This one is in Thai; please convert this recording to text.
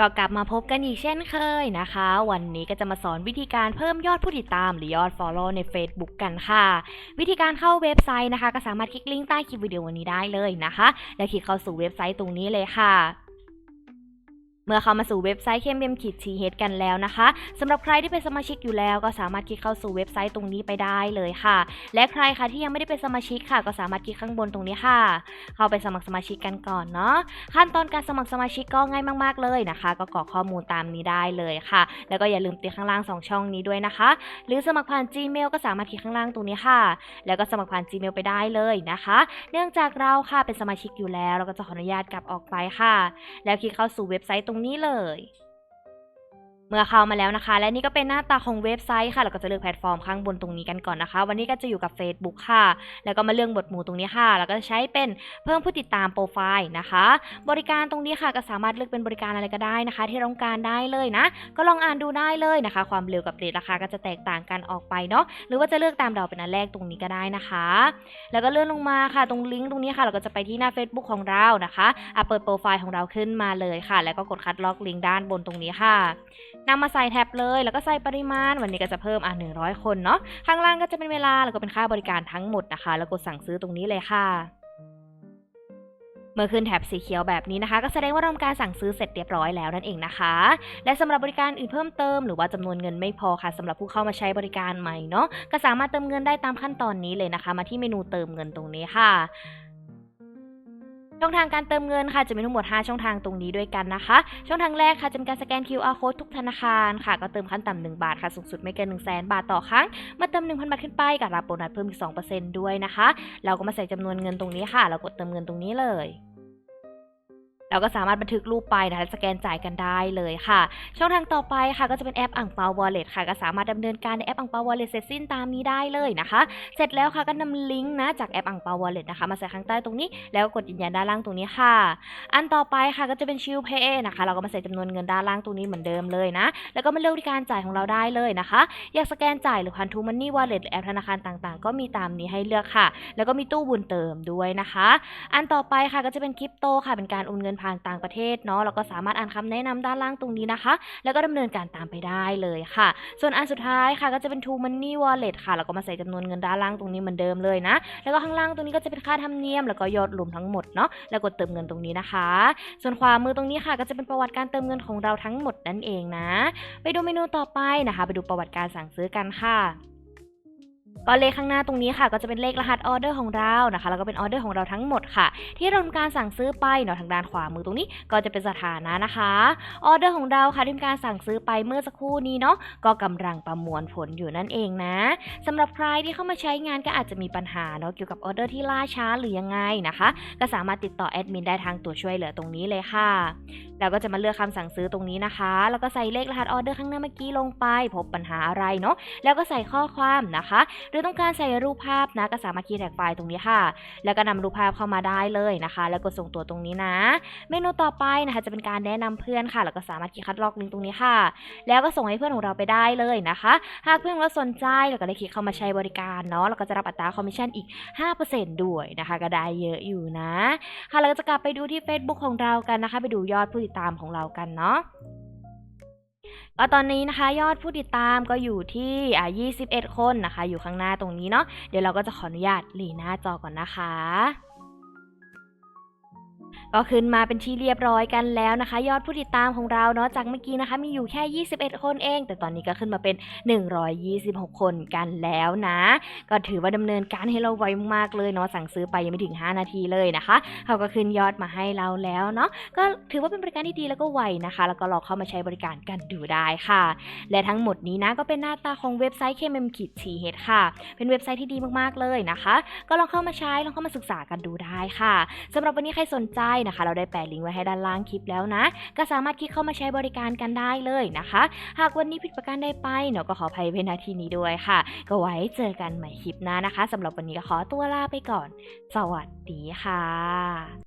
ก็กลับมาพบกันอีกเช่นเคยนะคะ วันนี้ก็จะมาสอนวิธีการเพิ่มยอดผู้ติดตามหรือยอด Follow ใน Facebook กันค่ะ วิธีการเข้าเว็บไซต์นะคะ ก็สามารถคลิกลิงก์ใต้คลิปวิดีโอนี้ได้เลยนะคะ แล้วคลิกเข้าสู่เว็บไซต์ตรงนี้เลยค่ะ เมื่อเข้ามาสู่เว็บไซต์ KMM ขีด TH กันแล้วนะคะสำหรับใครที่เป็นสมาชิกอยู่แล้ว ก็สามารถคลิกเข้าสู่เว็บไซต์ตรงนี้ไปได้เลยค่ะ และใครคะที่ยังไม่ได้เป็นสมาชิกค่ะ ก็สามารถคลิกข้างบนตรงนี้ค่ะ เข้าไปสมัครสมาชิกกันก่อนเนาะขั้นตอนการสมัครสมาชิกก็ง่ายมาก ๆเลยนะคะ ก็กรอกข้อมูลตามนี้ได้เลยค่ะ แล้วก็อย่าลืมติดข้างล่าง 2 ช่องนี้ด้วยนะคะ หรือสมัครผ่าน Gmail ก็สามารถคลิกข้างล่างตรงนี้ค่ะ แล้วก็สมัครผ่าน Gmail ไปได้เลยนะคะ เนื่องจากเราค่ะเป็นสมาชิกอยู่แล้ว เราก็จะขออนุญาตกลับออกไปค่ะ แล้วคลิกเข้าสู่เว็บไซต์ตรงนี้เลย เมื่อเข้ามาแล้วนะคะ และนี่ก็เป็นหน้าตาของเว็บไซต์ค่ะ เราก็จะเลือกแพลตฟอร์มข้างบนตรงนี้กันก่อนนะคะ วันนี้ก็จะอยู่กับ Facebook ค่ะ แล้วก็มาเลือกบทหมู่ตรงนี้ค่ะ แล้วก็ใช้เป็นเพิ่มผู้ติดตามโปรไฟล์นะคะ บริการตรงนี้ค่ะก็สามารถเลือกเป็นบริการอะไรก็ได้นะคะ ที่ราต้องการได้เลยนะ ก็ลองอ่านดูได้เลยนะคะ ความเร็วกับเรทราคาก็จะแตกต่างกันออกไปเนาะ หรือว่าจะเลือกตามดาวเป็นอันแรกตรงนี้ก็ได้นะคะ แล้วก็เลื่อนลงมาค่ะ ตรงลิงก์ตรงนี้ค่ะ เราก็จะไปที่หน้า Facebook ของเรานะคะอะเปิดโปรไฟล์ของเราขึ้นมาเลยค่ะ แล้วก็กดคัดลอกลิงก์ด้านบนตรงนี้ค่ะ นำมาใส่แท็บเลย แล้วก็ใส่ปริมาณ วันนี้ก็จะเพิ่มอะ100 คนเนาะ ข้างล่างก็จะเป็นเวลา แล้วก็เป็นค่าบริการทั้งหมดนะคะ แล้วกดสั่งซื้อตรงนี้เลยค่ะเมื่อขึ้นแท็บสีเขียวแบบนี้นะคะ ก็แสดงว่าราทำการสั่งซื้อเสร็จเรียบร้อยแล้วนั่นเองนะคะ และสำหรับบริการอื่นเพิ่มเติมหรือว่าจำนวนเงินไม่พอค่ะสำหรับผู้เข้ามาใช้บริการใหม่เนาะก็สามารถเติมเงินได้ตามขั้นตอนนี้เลยนะคะ มาที่เมนูเติมเงินตรงนี้ค่ะ ช่องทางการเติมเงินค่ะจะมีทั้งหมด 5 ช่องทางตรงนี้ด้วยกันนะคะ ช่องทางแรกค่ะจะเป็นการสแกน QR code ทุกธนาคารค่ะ ก็เติมขั้นต่ำ1บาทค่ะสูงสุดไม่เกิน 1 0 0 0 0แบาทต่อครั้ง มาเติม 1,000 บาทขึ้นไปกับรับโบนัสเพิ่มอีก 2%ด้วยนะคะ เราก็มาใส่จำนวนเงินตรงนี้ค่ะแล้วกดเติมเงินตรงนี้เลย เราก็สามารถบันทึกรูปไปนะคะสแกนจ่ายกันได้เลยค่ะ ช่องทางต่อไปค่ะก็จะเป็นแอปอ่างเปาวอลเล็ตค่ะ ก็สามารถดำเนินการในแอปอ่างเปาวอลเล็ตเสร็จสิ้นตามนี้ได้เลยนะคะ เสร็จแล้วค่ะก็นำลิงก์นะจากแอปอ่างเปาวอลเล็ตนะคะมาใส่ข้างใต้ตรงนี้แล้วกดยืนยันด้านล่างตรงนี้ค่ะ อันต่อไปค่ะก็จะเป็นชิลเพย์นะคะ เราก็มาใส่จำนวนเงินด้านล่างตรงนี้เหมือนเดิมเลยนะ แล้วก็มาเลือกวิธีการจ่ายของเราได้เลยนะคะ อยากสแกนจ่ายหรือผ่านทูมันนี่วอลเล็ตแอปธนาคารต่างๆ ก็มีตามนี้ให้เลือกค่ะ แล้วก็มีตู้บุญเติมด้วยนะคะ อันต่อไปค่ะก็จะเป็นคริปโตค่ะเป็นการโอนเงินผ่านต่างประเทศเนาะเราก็สามารถอ่านคำแนะนำด้านล่างตรงนี้นะคะ แล้วก็ดำเนินการตามไปได้เลยค่ะ ส่วนอันสุดท้ายค่ะก็จะเป็น True Money Wallet ค่ะเราก็มาใส่จำนวนเงินด้านล่างตรงนี้เหมือนเดิมเลยนะ แล้วก็ข้างล่างตรงนี้ก็จะเป็นค่าธรรมเนียม แล้วก็ยอดรวมทั้งหมดเนาะแล้วกดเติมเงินตรงนี้นะคะ ส่วนขวามือตรงนี้ค่ะ ก็จะเป็นประวัติการเติมเงินของเราทั้งหมดนั่นเองนะ ไปดูเมนูต่อไปนะคะ ไปดูประวัติการสั่งซื้อกันค่ะ ก็เลขข้างหน้าตรงนี้ค่ะ ก็จะเป็นเลขรหัสออเดอร์ของเรานะคะแล้วก็เป็นออเดอร์ของเราทั้งหมดค่ะ ที่เราทำการสั่งซื้อไปเนาะทางด้านขวามือตรงนี้ ก็จะเป็นสถานะนะคะออเดอร์ของเราค่ะที่ทำการสั่งซื้อไปเมื่อสักครู่นี้เนาะก็กำลังประมวลผลอยู่นั่นเองนะสำหรับใครที่เข้ามาใช้งานก็อาจจะมีปัญหาเนาะเกี่ยวกับออเดอร์ที่ล่าช้าหรือยังไงนะคะ ก็สามารถติดต่อแอดมินได้ทางตัวช่วยเหลือตรงนี้เลยค่ะ เราก็จะมาเลือกคำสั่งซื้อตรงนี้นะคะ แล้วก็ใส่เลขรหัสออเดอร์ข้างหน้าเมื่อกี้ลงไป พบปัญหาอะไรเนาะ แล้วก็ใส่ข้อความนะคะ หรือต้องการใส่รูปภาพนะ ก็สามารถคีย์แท็กไฟล์ตรงนี้ค่ะ แล้วก็นำรูปภาพเข้ามาได้เลยนะคะ แล้วกดส่งตัวตรงนี้นะ เมนูต่อไปนะคะจะเป็นการแนะนำเพื่อนค่ะ แล้วก็สามารถคีย์คัดลอกลิงก์ตรงนี้ค่ะ แล้วก็ส่งให้เพื่อนของเราไปได้เลยนะคะ หากเพื่อนเราสนใจแล้วก็ได้คลิกเข้ามาใช้บริการเนาะ แล้วก็จะรับอัตราคอมมิชชั่นอีก 5%ด้วยนะคะ ก็ได้เยอะอยู่นะ ค่ะ เราก็จะกลับไปดูที่ Facebook ของเรากันนะคะ ไปดูยอดผู้ติดตามของเรากันเนาะก็ตอนนี้นะคะยอดผู้ติดตามก็อยู่ที่อ่า21 คนนะคะ อยู่ข้างหน้าตรงนี้เนาะเดี๋ยวเราก็จะขออนุญาตหลีหน้าจอก่อนนะคะ ก็ขึ้นมาเป็นที่เรียบร้อยกันแล้วนะคะ ยอดผู้ติดตามของเราเนาะจากเมื่อกี้นะคะ มีอยู่แค่ 21 คนเอง แต่ตอนนี้ก็ขึ้นมาเป็น 126 คนกันแล้วนะ ก็ถือว่าดำเนินการให้เราไวมากๆเลยเนาะสั่งซื้อไปยังไม่ถึง 5 นาทีเลยนะคะเขาก็ขึ้นยอดมาให้เราแล้วเนาะก็ถือว่าเป็นบริการที่ดีแล้วก็ไวนะคะ แล้วก็ลองเข้ามาใช้บริการกันดูได้ค่ะ และทั้งหมดนี้นะก็เป็นหน้าตาของเว็บไซต์ KMM ขีด TH ค่ะ เป็นเว็บไซต์ที่ดีมากๆเลยนะคะ ก็ลองเข้ามาใช้ลองเข้ามาศึกษากันดูได้ค่ะสำหรับวันนี้ใครสนใจนะคะ เราได้แปะลิงก์ไว้ให้ด้านล่างคลิปแล้วนะ ก็สามารถคลิกเข้ามาใช้บริการกันได้เลยนะคะ หากวันนี้ผิดประการใดไปเนาะก็ขออภัยเวนาทีนี้ด้วยค่ะ ก็ไว้เจอกันใหม่คลิปหน้านะคะสำหรับวันนี้ก็ขอตัวลาไปก่อน สวัสดีค่ะ